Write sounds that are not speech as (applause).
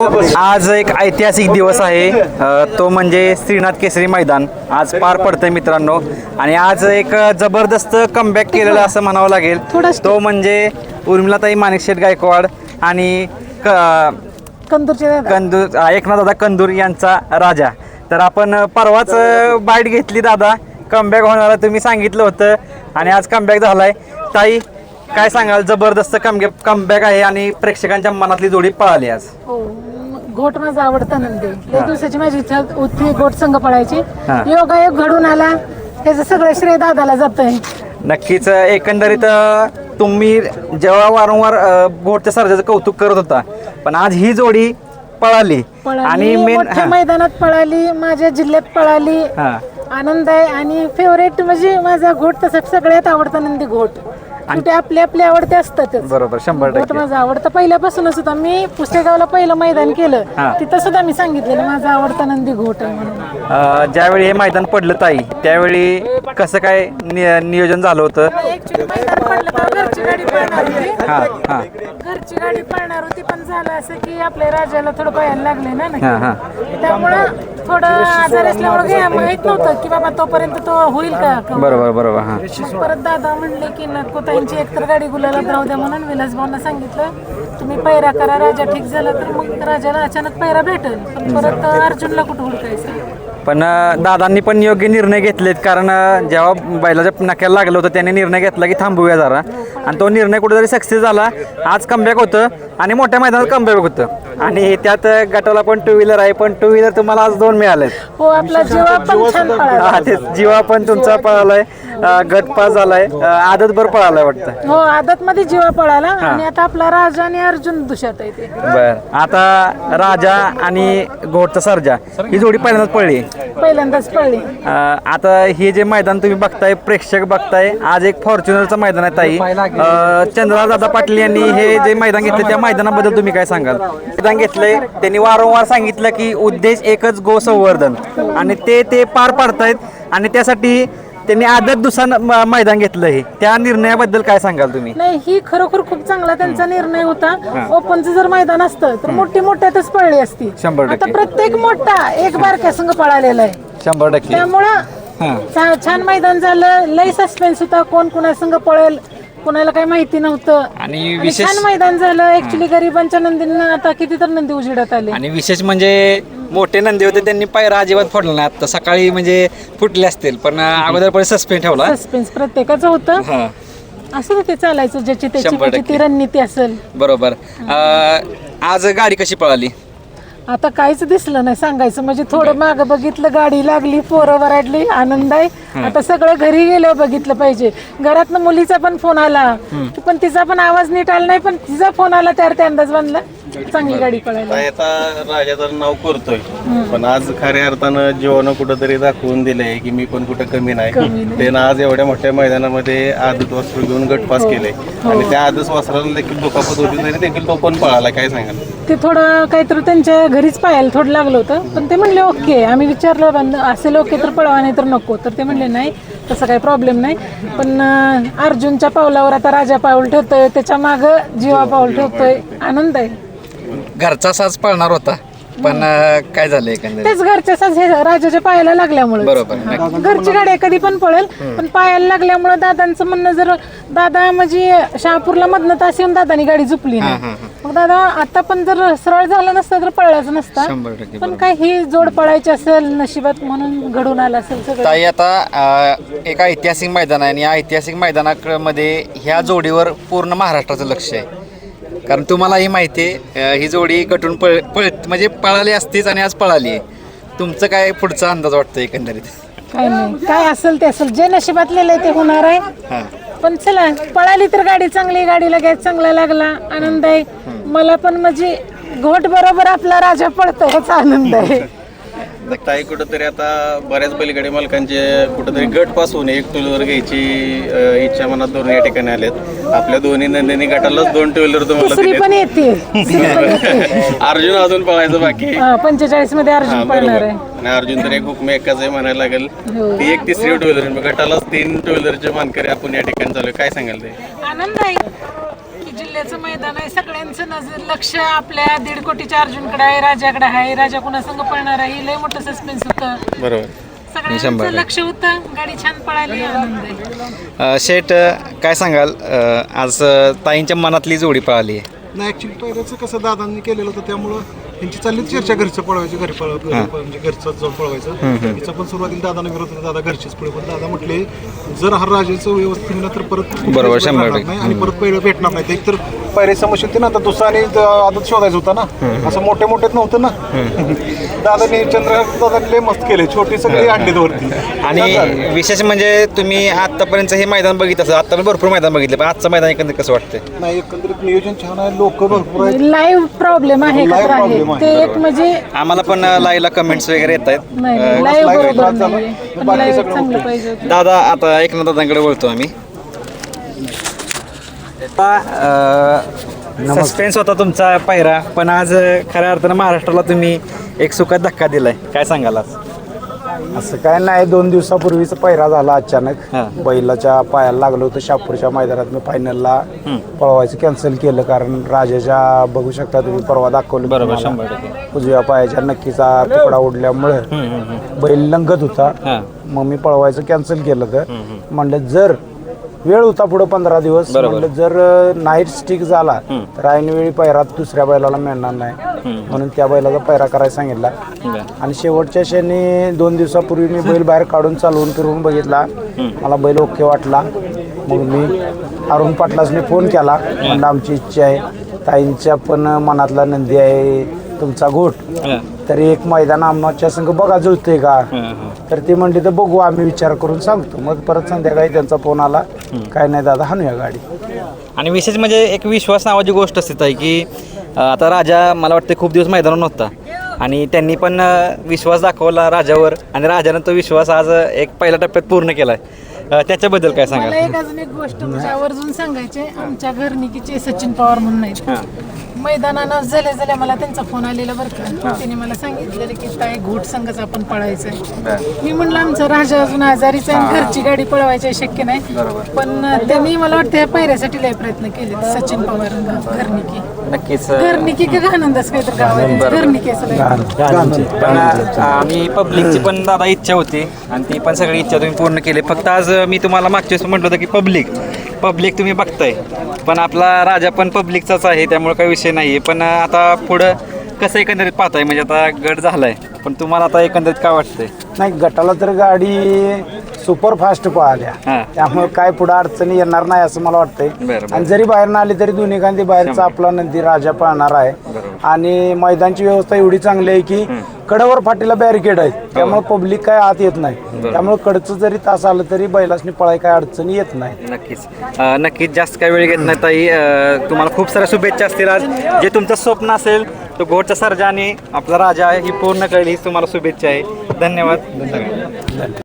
आज एक ऐतिहासिक दिवस आहे. तो म्हणजे श्रीनाथ केसरी मैदान. आज पार पडतंय मित्रांनो. आणि आज एक जबरदस्त कमबॅक केलेलं असं म्हणावं लागेल. तो म्हणजे उर्मिलाताई माणिकशेठ गायकवाड आणि कंदूरचे कंदूर एकनाथ दादा कंदूर यांचा राजा. तर आपण परवाच बाईट घेतली दादा. कमबॅक होणार तुम्ही सांगितलं होतं. आणि आज कमबॅक झालाय. ताई काय सांगाल? जबरदस्त कमबॅक आहे आणि प्रेक्षकांच्या मनातली जोडी पळाली आज. हो घोट माझा आवडता नंदी. लय दिवसाची माझी इच्छा होती घोट संघ पळायची. योगायोग घडून आला त्याचं सगळं श्रेय दादाला जात नक्कीच एकंदरीत तुम्ही जेव्हा वारंवार घोटच्या सर्जाचं कौतुक करत होता पण आज ही जोडी पळाली. आणि मेन मोठ्या मैदानात पळाली माझ्या जिल्ह्यात पळाली. आनंद आहे आणि फेवरेट म्हणजे माझा घोट तसा सगळ्यात आवडता नंदी घोट. ते आपले आपले आवडते असतातच. बरोबर शंभर टक्के. माझा आवडता पहिल्यापासूनच होता मी पुस्तकावला पहिलं मैदान केलं. हा. तिथं सुद्धा मी सांगितलेलं माझा आवडता नंदी घोट आहे म्हणून. अ, ज्यावेळी हे मैदान पडलं ताई त्यावेळी कसं काय नि- नियोजन झालं होतं? ऍक्च्युली मैदान पडलं तर घरची गाडी पळणार होती. हा हा. घरची गाडी पळणार होती पण झालं असं की आपल्या राजाला थोडं पायाला लागले ना नक्की. हा हा. त्यामुळं थोडं आजार असल्यामुळे काय माहीत नव्हतं की बाबा तोपर्यंत तो होईल का? का? बरोबर बरोबर हा. मग परत दादा म्हणले की नको ताईंची एकतर गाडी गुलाला राहू द्या म्हणून विलास भाऊंना सांगितलं तुम्ही पैरा करा राजा ठीक झाला तर मग राजाला अचानक पैरा भेटेल पण परत अर्जुनला कुठं हुडकायचं? पण दादांनी पण योग्य निर्णय घेतलेत. कारण जेव्हा बैलाच्या नाक्याला लागलं होतं त्याने निर्णय घेतला की थांबूया जरा. आणि तो निर्णय कुठेतरी सक्सेस झाला. आज कमबॅक होतं आणि मोठ्या मैदानात कमबॅक होतं. आणि त्यात गटाला पण टू व्हीलर आहे पण टू व्हीलर तुम्हाला आज दोन मिळालेत. हो आपला जेव्हा पण छान पळाला. हा ते जीवा पण तुमचा पळालाय. अ, गट पास झालाय. अ, आदत भर पळालाय वाटतं. हो आदत मध्ये जीवा पळाला आणि आता आपला राजा आणि अर्जुन दुष्यात आहे ते. बर. आता राजा आणि घोटचा सर्जा ही जोडी पहिल्यांदाच पडली पहिल्यांदाच पळली. आता हे जे मैदान तुम्ही बघताय प्रेक्षक बघताय आज एक फॉर्च्युनरचं मैदान आहे ताई. अ, चंद्रलाल दादा पाटील यांनी हे जे मैदान घेतलं त्या मैदानाबद्दल तुम्ही काय सांगाल? मैदान घेतलंय. त्यांनी वारंवार सांगितलं की उद्देश एकच गो संवर्धन आणि ते ते पार पाडतायत. आणि त्यासाठी त्यांनी आदत दुसरं मैदान घेतलं हे. त्या निर्णयाबद्दल काय सांगाल तुम्ही? नाही ही खरोखर खूप चांगला त्यांचा निर्णय होता. ओपनचं जर मैदान असतं तर मोठी मोठ्यातच पळली असती. शंभर आता टक्के. प्रत्येक मोठा एक बारक्या संघ पळालेला आहे. शंभर टक्के. त्यामुळं छान मैदान झालं. लय सस्पेन्स होता. कोण कुणा संघ पळेल? कुणाला काही माहिती नव्हतं. आणि आणि विशेष मैदान झालं. ऍक्च्युली गरिबांच्या नंदींना आता किती तर नंदी उजेडात आले. आणि विशेष म्हणजे मोठे नंदी होते त्यांनी पायरा अजिबात फोडला नाही. आता सकाळी म्हणजे फुटले असतील पण अगोदर पण सस्पेंड ठेवला. सस्पेन्स प्रत्येकाचं होतं. हा. असं ते चालायचं ज्याची त्याची शंभर त्याची ती टक्के. रणनीती असेल. बरोबर. अं, आज गाडी कशी पळाली? आता काहीच दिसलं नाही सांगायचं म्हणजे थोडं माग बघितलं गाडी लागली पोरं वराडली आनंद आहे. आता सगळं घरी गेल्यावर बघितलं पाहिजे. घरातनं मुलीचा पण फोन आला. पण तिचा पण आवाज नीट आला नाही पण तिचा फोन आला त्यावर ते अंदाज बांधला. चांगली गाडी पळायला. आता राजाचं नाव करतोय. पण आज खऱ्या अर्थानं जीवानं कुठंतरी दाखवून दिलंय की मी पण कुठं कमी नाही. त्यानं आज एवढ्या मोठ्या मैदानामध्ये आदत वस्त्र घेऊन गटपास केलंय. आणि त्या आदत वस्त्राला देखील दुखापत होती तरी देखील तो पण पळाला काय सांगाल? ते थोडं काहीतरी त्यांच्या घरीच पाहायला थोडं लागलं होतं. पण ते म्हणले ओके. आम्ही विचारलं बंद असेल ओके तर पळवा नाही तर नको. तर ते म्हणले नाही तसं काही प्रॉब्लेम नाही. पण अं, अर्जुनच्या पावलावर आता राजा पाऊल ठेवतोय. त्याच्या मागं जीवा पाऊल ठेवतोय. आनंद आहे. घरचा साज पळणार होता पण अं, काय झालं एकंदरीत? तेच घरच्या साज हे राजाच्या पायाला लागल्यामुळे. बरोबर. घरची गाडी कधी पण पळेल पण पायाला लागल्यामुळे दादांचं म्हणणं जर दादा म्हणजे शहापूरला मधनं तास येऊन दादानी गाडी झुपली नाही. मग दादा आता पण जर सरळ झालं नसतं तर पळायचं नसतं. शंभर टक्के पण काय ही जोड पळायची असेल नशिबात म्हणून घडून आलं असेल सगळं. ताई आता अं, एक ऐतिहासिक मैदान आहे आणि या ऐतिहासिक मैदानामध्ये ह्या जोडीवर पूर्ण महाराष्ट्राचं लक्ष आहे. कारण तुम्हालाही माहिती आहे ही जोडी गटून पळ पळ म्हणजे पळाली असतीच आणि आज पळाली आहे. तुमचं काय पुढचा अंदाज वाटतो एकंदरीत? काय नाही काय असेल ते असेल. जे नशिबात लिहिलंय ते होणार आहे. हां. पण चला पळाली तर गाडी चांगली गाडीला गॅस चांगला लागला आनंद आहे. मला पण म्हणजे घोट बरोबर आपला राजा पळतो ह्याचा आनंद आहे. ताई कुठंतरी आता बऱ्याच बैलगाडी मालकांचे कुठंतरी गट पास होऊन एक टू व्हीलर घ्यायची अं, इच्छा मनात दोन या ठिकाणी आल्यात आपल्या दोन्ही नंदिनी गटालाच दोन टू व्हीलर तुम्हाला तिसरी दिलेत. पण येते. तिसरी पण येते. (laughs) अर्जुन अजून पळायचं बाकी. आहे. पंचेचाळीसमध्ये हा, अर्जुन बरोबर आहे. आणि अर्जुन तर एक हुकमे एकाच आहे म्हणायला लागेल. हो. ती एक तिसरी टू व्हीलर गटालाच तीन टू व्हीलरचे मानकरी आपण या ठिकाणी चालू काय सांगाल ते? आनंद आहे. पहिल्याचं मैदान आहे. सगळ्यांचं नजर लक्ष आपल्या दीड कोटीच्या अर्जुनकडे आहे राजाकडे आहे. राजा कुणा संघ पळणार आहे? हे लय मोठं सस्पेन्स होतं. बरोबर. सगळ्यांचं लक्ष होतं. गाडी छान पळाली आनंद आहे. अ, शेठ अ, काय सांगाल? अ, आज अ, ताईंच्या मनातली जोडी पळाली आहे. नाही ऍक्च्युली पहिल्याचं कसं दादांनी केलेलं होतं त्यामुळं त्यांची चालली चर्चा घरचं पळवायचं घरी पळव पळ- म्हणजे घरचं जाऊन पळवायचं. हिचा पण सुरुवातीला दादाने विरोध होता दादा घरचीच पळव पण. दादा म्हटले जर हा राजाचं व्यवस्थित नाही ना तर परत बरोबर, शंभर टक्के. नाही आणि परत पहिलं भेटणार नाही. एक तर पहिली समस्या होती ना आता दुसरा आणि द- आदत शोधायचं होता ना. असं मोठे मोठेच नव्हतं ना. दादाने चंद्रकांत दादाने लय मस्त केले छोटी सगळी आणलीत वरती आणि विशेष म्हणजे तुम्ही आतापर्यंत हे मैदान बघितलं असेल आता पण भरपूर मैदान बघितलं पण आजचं मैदान एकंदरीत कसं वाटतंय? नाही एकंदरीत नियोजन छान आहे लोक भरपूर आहेत. लाईव्ह प्रॉब्लेम आहे का Live problem आहे, ते एक म्हणजे आम्हाला पण लाईव्हला कमेंट्स वगैरे येत आहेत. नाही live लाईव्ह बरोबर बाद झाला. नाही. पण बाकी लाईव्ह सगळं चांगलं okay. पाहिजे होतं. दादा आता एकनाथ दादांकडे बोलतो आम्ही. सस्पेन्स होता तुमचा पायरा पण आज अ, खऱ्या अर्थानं महाराष्ट्राला तुम्ही एक सुखात धक्का दिलाय. काय सांगाल आज? असं काय नाही दोन दिवसापूर्वीच पहिरा झाला अचानक. हा. बैलाच्या पायाला लागलं होतं शापूरच्या मैदानात. मी फायनलला पळवायचं कॅन्सल केलं कारण राजाच्या बघू शकता तुम्ही परवा दाखवलं बरोबर, तुम्हाला. शंभर टक्के. उजव्या पायाच्या नक्कीचा तुकडा उडल्यामुळं बैल लंगत होता. हां. मग मी पळवायचं कॅन्सल केलं तर. म्हणलं जर वेळ होता पुढे पंधरा दिवस म्हणलं जर नाईट स्टिक झाला तर ऐनवेळी पैरात दुसऱ्या बैलाला मिळणार नाही. म्हणून त्या बैलाचा पैरा करायला सांगितला. आणि शेवटच्या क्षणी दोन दिवसापूर्वी मी बैल बाहेर काढून चालवून फिरवून बघितला. मला बैल ओके वाटला. मग मी अरुण पाटलासने फोन केला. म्हणलं आमची इच्छा आहे. ताईंच्या पण मनातला नंदी आहे. तुमचा घोट. तर एक मैदान आमच्या संघ बघा जुळतंय का? तर ते म्हणले तर बघू आम्ही विचार करून सांगतो. मग परत संध्याकाळी त्यांचा फोन आला. काय नाही दादा हाणूया गाडी. आणि विशेष म्हणजे एक विश्वास नावाची गोष्ट असते ताई की आता राजा मला वाटतं खूप दिवस मैदानावर नव्हता. आणि त्यांनी पण विश्वास दाखवला राजावर. आणि राजानं तो विश्वास आज एक पहिल्या टप्प्यात पूर्ण केलाय. अ, त्याच्याबद्दल काय मला सांगाल एक अजून एक गोष्ट म्हणजे आवर्जून सांगायचे आमच्या घरनिकीचे सचिन पवार म्हणून आहेत. मैदानानं झाल्या झाल्या मला त्यांचा फोन आलेला बरं का. त्याने मला सांगितलेलं की काय घोट संघच आपण पळायचं आहे मी म्हणलं आमचा राजा अजून आजारीच आहे आणि घरची गाडी पळवायची शक्य नाही. पण त्यांनी मला वाटतं या पायऱ्यासाठी लय प्रयत्न केले सचिन पवार घरनिकी नक्कीच घरनिकी का घानंदाच काहीतरी गाव आहे. घरनिकी असं लय. पण आम्ही पब्लिकची पण दादा इच्छा होती आणि ती पण सगळी इच्छा तुम्ही पूर्ण केली. फक्त आज मी तुम्हाला मागच्या वेळेस म्हटलं होतं की पब्लिक पब्लिक तुम्ही बघताय. पण आपला राजा पण पब्लिकचाच आहे त्यामुळे काही विषय नाही आहे पण आता पुढं कसं एकंदरीत पाहताय? म्हणजे आता गट झालाय पण तुम्हाला आता एकंदरीत काय वाटतंय? नाही गटाला तर गाडी सुपर फास्ट पळाल्या. हा. त्यामुळे काय पुढे अडचणी येणार नाही असं मला वाटतंय. बरं, आणि जरी बाहेर ना आली तरी दोन्ही गांधी बाहेरचा आपला नंदी राजा पळणार आहे. आणि मैदानची व्यवस्था एवढी चांगली आहे की कडावर फाटीला बॅरिकेड आहे. त्यामुळे पब्लिक काय आत येत नाही. त्यामुळे कडचं जरी तास आलं तरी बैलासनी पळाय काय अडचणी येत नाही. नक्कीच. अ, नक्कीच जास्त काही वेळ घेत नाही ताई. अ, तुम्हाला खूप साऱ्या शुभेच्छा असतील आज. जे तुमचं स्वप्न असेल तो गोडच्या सरजाने आणि आपला राजा आहे ही पूर्ण कळली ही तुम्हाला शुभेच्छा आहे. धन्यवाद.